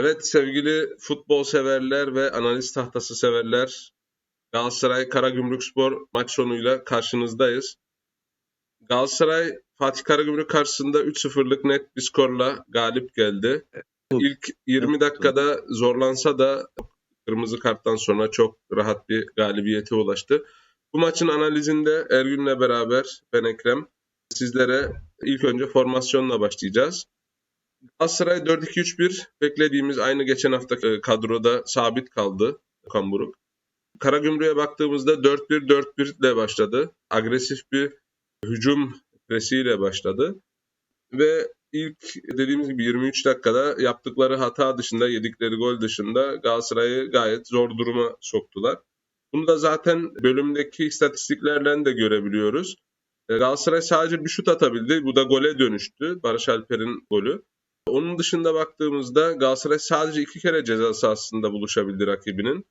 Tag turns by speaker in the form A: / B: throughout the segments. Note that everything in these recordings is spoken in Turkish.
A: Evet sevgili futbol severler ve analiz tahtası severler. Galatasaray Karagümrükspor maç sonuyla karşınızdayız. Galatasaray Fatih Karagümrük karşısında 3-0'lık net bir skorla galip geldi. İlk 20 dakikada zorlansa da kırmızı karttan sonra çok rahat bir galibiyete ulaştı. Bu maçın analizinde Ergün'le beraber ben Ekrem sizlere ilk önce formasyonla başlayacağız. Galatasaray 4-2-3-1 beklediğimiz aynı geçen hafta kadroda sabit kaldı Okan Buruk. Karagümrük'e baktığımızda 4-1-4-1 ile başladı. Agresif bir hücum presiyle başladı. Ve ilk dediğimiz gibi 23 dakikada yaptıkları hata dışında, yedikleri gol dışında Galatasaray'ı gayet zor duruma soktular. Bunu da zaten bölümdeki istatistiklerden de görebiliyoruz. Galatasaray sadece bir şut atabildi. Bu da gole dönüştü. Barış Alper'in golü. Onun dışında baktığımızda Galatasaray sadece iki kere ceza sahasında buluşabildi rakibinin.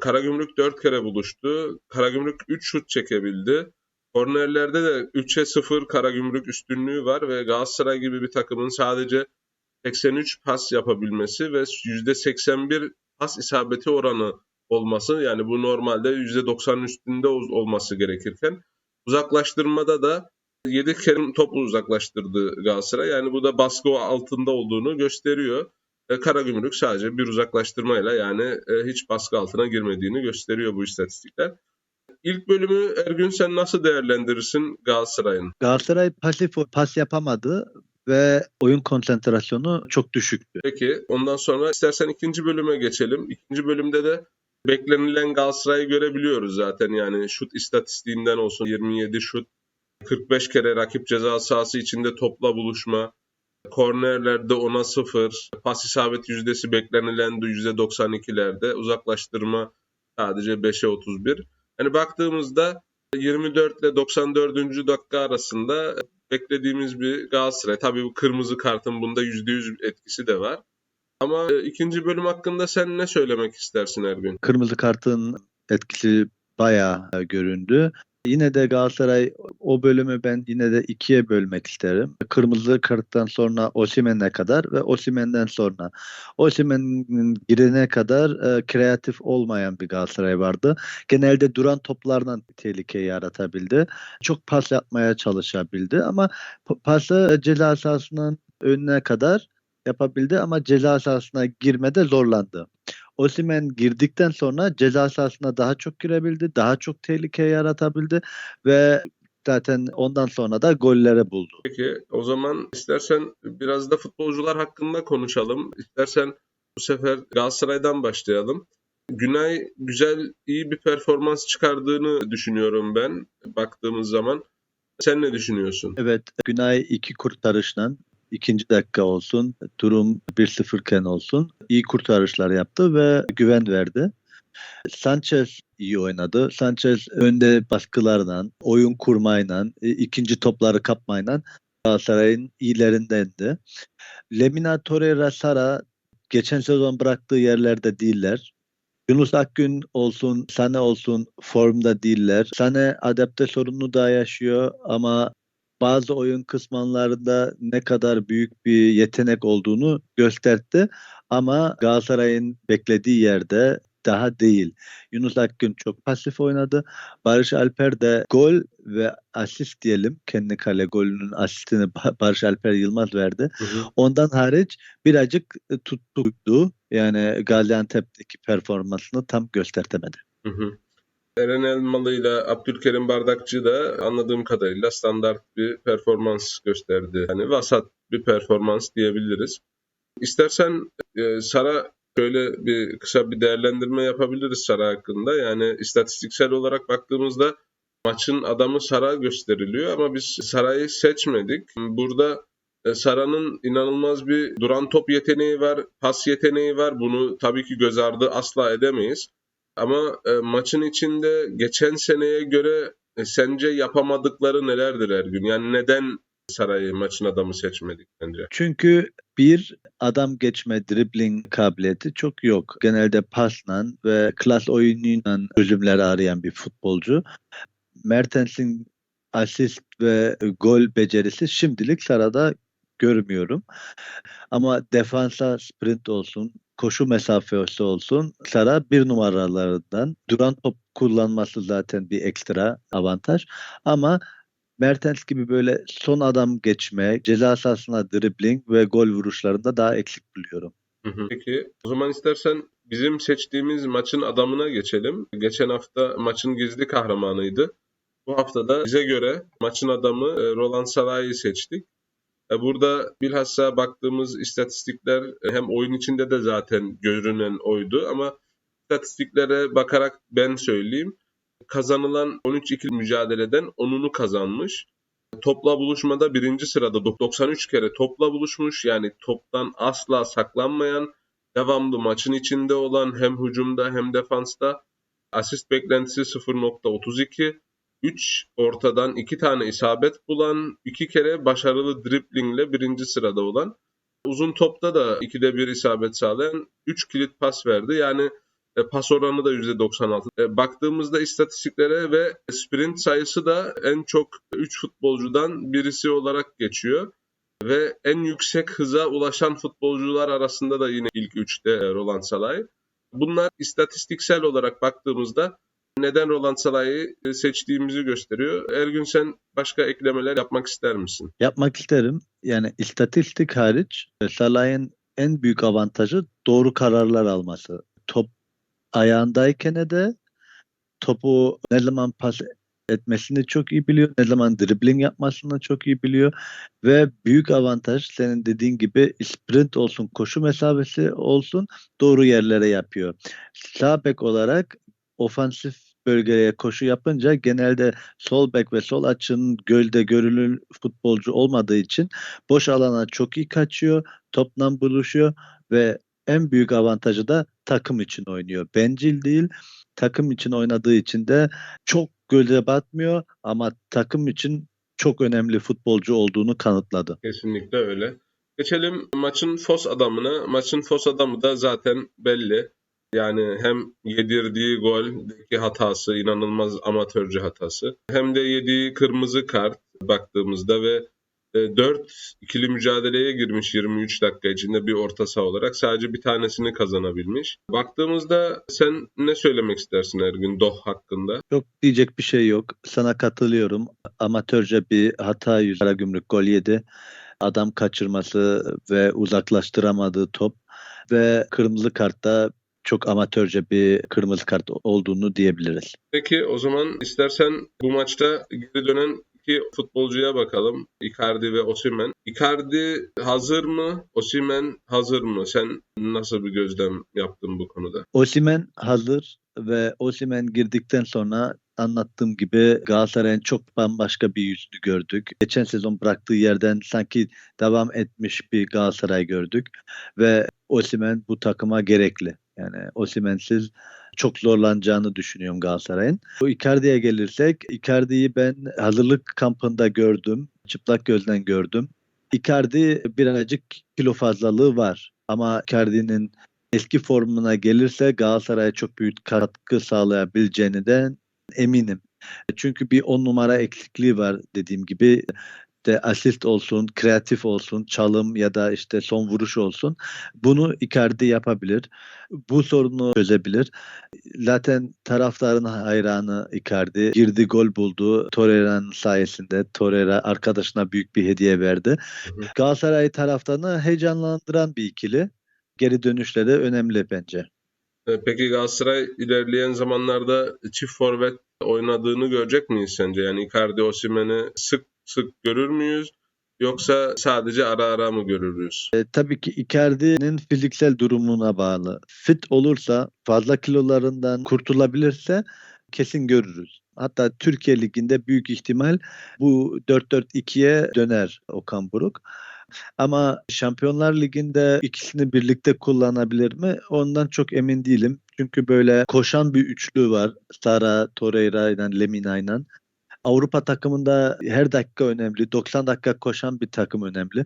A: Karagümrük dört kere buluştu. Karagümrük 3 şut çekebildi. Kornerlerde de 3'e 0 Karagümrük üstünlüğü var ve Galatasaray gibi bir takımın sadece 83 pas yapabilmesi ve %81 pas isabeti oranı olması yani bu normalde %90'ın üstünde olması gerekirken uzaklaştırmada da 7 kere top uzaklaştırdı Galatasaray. Yani bu da baskı altında olduğunu gösteriyor. E, Karagümrük sadece bir uzaklaştırmayla yani e, hiç baskı altına girmediğini gösteriyor bu istatistikler. İlk bölümü Ergün sen nasıl değerlendirirsin Galatasaray'ın?
B: Galatasaray pasif pas yapamadı ve oyun konsantrasyonu çok düşüktü.
A: Peki ondan sonra istersen ikinci bölüme geçelim. İkinci bölümde de beklenilen Galatasaray'ı görebiliyoruz zaten yani şut istatistiğinden olsun 27 şut 45 kere rakip ceza sahası içinde topla buluşma, kornerlerde 10'a 0, pas isabet yüzdesi beklenilen %92'lerde, uzaklaştırma sadece 5'e 31. Yani baktığımızda 24 ile 94. dakika arasında beklediğimiz bir Galatasaray. Tabii bu kırmızı kartın bunda %100 etkisi de var. Ama ikinci bölüm hakkında sen ne söylemek istersin Ergün?
B: Kırmızı kartın etkisi bayağı göründü. Yine de Galatasaray o bölümü ben yine de ikiye bölmek isterim. Kırmızı karttan sonra Osimen'e kadar ve Osimen'den sonra. Osimen'in girene kadar e, kreatif olmayan bir Galatasaray vardı. Genelde duran toplardan tehlike yaratabildi. Çok pas yapmaya çalışabildi ama pası ceza sahasının önüne kadar yapabildi ama ceza sahasına girmede zorlandı. Osimen girdikten sonra ceza sahasına daha çok girebildi, daha çok tehlike yaratabildi ve zaten ondan sonra da gollere buldu.
A: Peki o zaman istersen biraz da futbolcular hakkında konuşalım. İstersen bu sefer Galatasaray'dan başlayalım. Günay güzel, iyi bir performans çıkardığını düşünüyorum ben baktığımız zaman. Sen ne düşünüyorsun?
B: Evet, Günay iki kurtarışla ikinci dakika olsun, durum 1-0 iken olsun iyi kurtarışlar yaptı ve güven verdi. Sanchez iyi oynadı. Sanchez önde baskılarla, oyun kurmayla, e, ikinci topları kapmayla Galatasaray'ın iyilerindendi. Lemina Torreira Sara geçen sezon bıraktığı yerlerde değiller. Yunus Akgün olsun, Sane olsun formda değiller. Sane adapte sorunu da yaşıyor ama bazı oyun kısmanlarında ne kadar büyük bir yetenek olduğunu gösterdi. Ama Galatasaray'ın beklediği yerde daha değil. Yunus Akgün çok pasif oynadı. Barış Alper de gol ve asist diyelim. Kendi kale golünün asistini Barış Alper Yılmaz verdi. Hı hı. Ondan hariç birazcık tuttu. Yani Gaziantep'teki performansını tam göstertemedi. Hı hı.
A: Eren Elmalı ile Abdülkerim Bardakçı da anladığım kadarıyla standart bir performans gösterdi. Hani vasat bir performans diyebiliriz. İstersen e, Sara şöyle bir kısa bir değerlendirme yapabiliriz Sara hakkında. Yani istatistiksel olarak baktığımızda maçın adamı Sara gösteriliyor ama biz Sara'yı seçmedik. Burada e, Sara'nın inanılmaz bir duran top yeteneği var, pas yeteneği var. Bunu tabii ki göz ardı asla edemeyiz. Ama e, maçın içinde geçen seneye göre e, sence yapamadıkları nelerdir Ergün? Yani neden Saray'ı maçın adamı seçmedik bence?
B: Çünkü bir adam geçme dribbling kabiliyeti çok yok. Genelde pasla ve klas oyunuyla çözümler arayan bir futbolcu. Mertens'in asist ve gol becerisi şimdilik Sara'da görmüyorum. Ama defansa sprint olsun, koşu mesafesi olsun. Sara bir numaralarından. Duran top kullanması zaten bir ekstra avantaj. Ama Mertens gibi böyle son adam geçme, ceza sahasına dribbling ve gol vuruşlarında daha eksik buluyorum.
A: Peki o zaman istersen bizim seçtiğimiz maçın adamına geçelim. Geçen hafta maçın gizli kahramanıydı. Bu hafta da bize göre maçın adamı e, Roland Salah'ı seçtik. E, Burada bilhassa baktığımız istatistikler e, hem oyun içinde de zaten görünen oydu ama istatistiklere bakarak ben söyleyeyim. Kazanılan 13-2 mücadeleden 10'unu kazanmış. Topla buluşmada birinci sırada 93 kere topla buluşmuş. Yani toptan asla saklanmayan, devamlı maçın içinde olan hem hücumda hem defansta. Asist beklentisi 0.32. 3 ortadan 2 tane isabet bulan, 2 kere başarılı driblingle birinci sırada olan. Uzun topta da 2'de 1 isabet sağlayan 3 kilit pas verdi. Yani e, pas oranı da %96. E, baktığımızda istatistiklere ve sprint sayısı da en çok 3 futbolcudan birisi olarak geçiyor. Ve en yüksek hıza ulaşan futbolcular arasında da yine ilk 3'te e, Roland Salay. Bunlar istatistiksel olarak baktığımızda neden Roland Salah'ı e, seçtiğimizi gösteriyor. Ergün sen başka eklemeler yapmak ister misin?
B: Yapmak isterim. Yani istatistik hariç e, Salah'ın en büyük avantajı doğru kararlar alması. Top ayağındayken de topu ne zaman pas etmesini çok iyi biliyor. Ne zaman dribbling yapmasını çok iyi biliyor. Ve büyük avantaj senin dediğin gibi sprint olsun, koşu mesafesi olsun doğru yerlere yapıyor. Sağ bek olarak ofansif bölgeye koşu yapınca genelde sol bek ve sol açının gölde görülür futbolcu olmadığı için boş alana çok iyi kaçıyor, topla buluşuyor ve en büyük avantajı da takım için oynuyor. Bencil değil, takım için oynadığı için de çok göze batmıyor ama takım için çok önemli futbolcu olduğunu kanıtladı.
A: Kesinlikle öyle. Geçelim maçın fos adamına. Maçın fos adamı da zaten belli. Yani hem yedirdiği goldeki hatası, inanılmaz amatörce hatası. Hem de yediği kırmızı kart baktığımızda ve 4 ikili mücadeleye girmiş 23 dakika içinde bir orta saha olarak sadece bir tanesini kazanabilmiş. Baktığımızda sen ne söylemek istersin Ergün Doh hakkında?
B: Yok diyecek bir şey yok. Sana katılıyorum. Amatörce bir hata yüzünden gümrük gol yedi. Adam kaçırması ve uzaklaştıramadığı top ve kırmızı kartta çok amatörce bir kırmızı kart olduğunu diyebiliriz.
A: Peki o zaman istersen bu maçta geri dönen iki futbolcuya bakalım. Icardi ve Osimhen. Icardi hazır mı? Osimhen hazır mı? Sen nasıl bir gözlem yaptın bu konuda?
B: Osimhen hazır ve Osimhen girdikten sonra anlattığım gibi Galatasaray'ın çok bambaşka bir yüzünü gördük. Geçen sezon bıraktığı yerden sanki devam etmiş bir Galatasaray gördük ve Osimhen bu takıma gerekli. Yani Osimhen'siz çok zorlanacağını düşünüyorum Galatasaray'ın. Bu Icardi'ye gelirsek, Icardi'yi ben hazırlık kampında gördüm. Çıplak gözden gördüm. Icardi birazcık kilo fazlalığı var. Ama Icardi'nin eski formuna gelirse Galatasaray'a çok büyük katkı sağlayabileceğinden eminim. Çünkü bir on numara eksikliği var dediğim gibi işte asist olsun, kreatif olsun, çalım ya da işte son vuruş olsun. Bunu Icardi yapabilir. Bu sorunu çözebilir. Zaten taraftarın hayranı Icardi. Girdi gol buldu. Torreira'nın sayesinde. Torreira arkadaşına büyük bir hediye verdi. Galatasaray taraftarını heyecanlandıran bir ikili. Geri dönüşleri önemli bence.
A: E, Peki Galatasaray ilerleyen zamanlarda çift forvet oynadığını görecek miyiz sence? Yani Icardi Osimhen'i sık sık görür müyüz? Yoksa sadece ara ara mı görürüz?
B: E, tabii ki Icardi'nin fiziksel durumuna bağlı. Fit olursa, fazla kilolarından kurtulabilirse kesin görürüz. Hatta Türkiye Ligi'nde büyük ihtimal bu 4-4-2'ye döner Okan Buruk. Ama Şampiyonlar Ligi'nde ikisini birlikte kullanabilir mi? Ondan çok emin değilim. Çünkü böyle koşan bir üçlü var. Sara, Torreira ile Lemina ile. Avrupa takımında her dakika önemli. 90 dakika koşan bir takım önemli.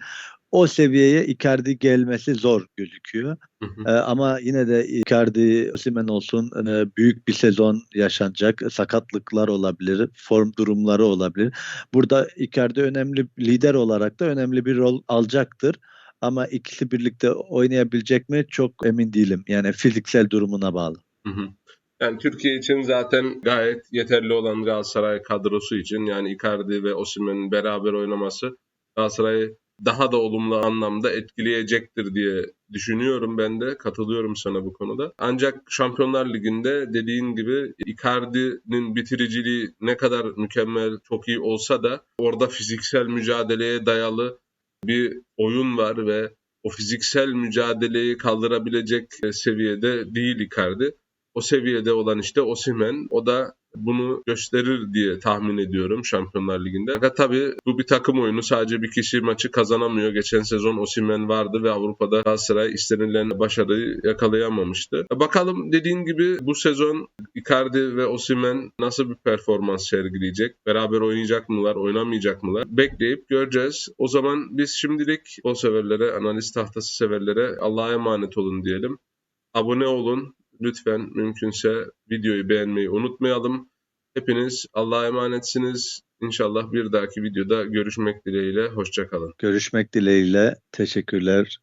B: O seviyeye Icardi gelmesi zor gözüküyor.
A: Hı hı.
B: Ee, ama yine de Icardi, Osimhen olsun e, büyük bir sezon yaşanacak. Sakatlıklar olabilir, form durumları olabilir. Burada Icardi önemli lider olarak da önemli bir rol alacaktır. Ama ikisi birlikte oynayabilecek mi çok emin değilim. Yani fiziksel durumuna bağlı.
A: Hı hı. Yani Türkiye için zaten gayet yeterli olan Galatasaray kadrosu için yani Icardi ve Osimhen'in beraber oynaması Galatasaray'ı daha da olumlu anlamda etkileyecektir diye düşünüyorum ben de. Katılıyorum sana bu konuda. Ancak Şampiyonlar Ligi'nde dediğin gibi Icardi'nin bitiriciliği ne kadar mükemmel, çok iyi olsa da orada fiziksel mücadeleye dayalı bir oyun var ve o fiziksel mücadeleyi kaldırabilecek seviyede değil Icardi. O seviyede olan işte Osimhen. O da bunu gösterir diye tahmin ediyorum Şampiyonlar Ligi'nde. Fakat tabii bu bir takım oyunu. Sadece bir kişi maçı kazanamıyor. Geçen sezon Osimhen vardı ve Avrupa'da Galatasaray istenilen başarıyı yakalayamamıştı. Bakalım dediğin gibi bu sezon Icardi ve Osimhen nasıl bir performans sergileyecek? Beraber oynayacak mılar, oynamayacak mılar? Bekleyip göreceğiz. O zaman biz şimdilik o severlere, analiz tahtası severlere Allah'a emanet olun diyelim. Abone olun. Lütfen mümkünse videoyu beğenmeyi unutmayalım. Hepiniz Allah'a emanetsiniz. İnşallah bir dahaki videoda görüşmek dileğiyle. Hoşçakalın.
B: Görüşmek dileğiyle. Teşekkürler.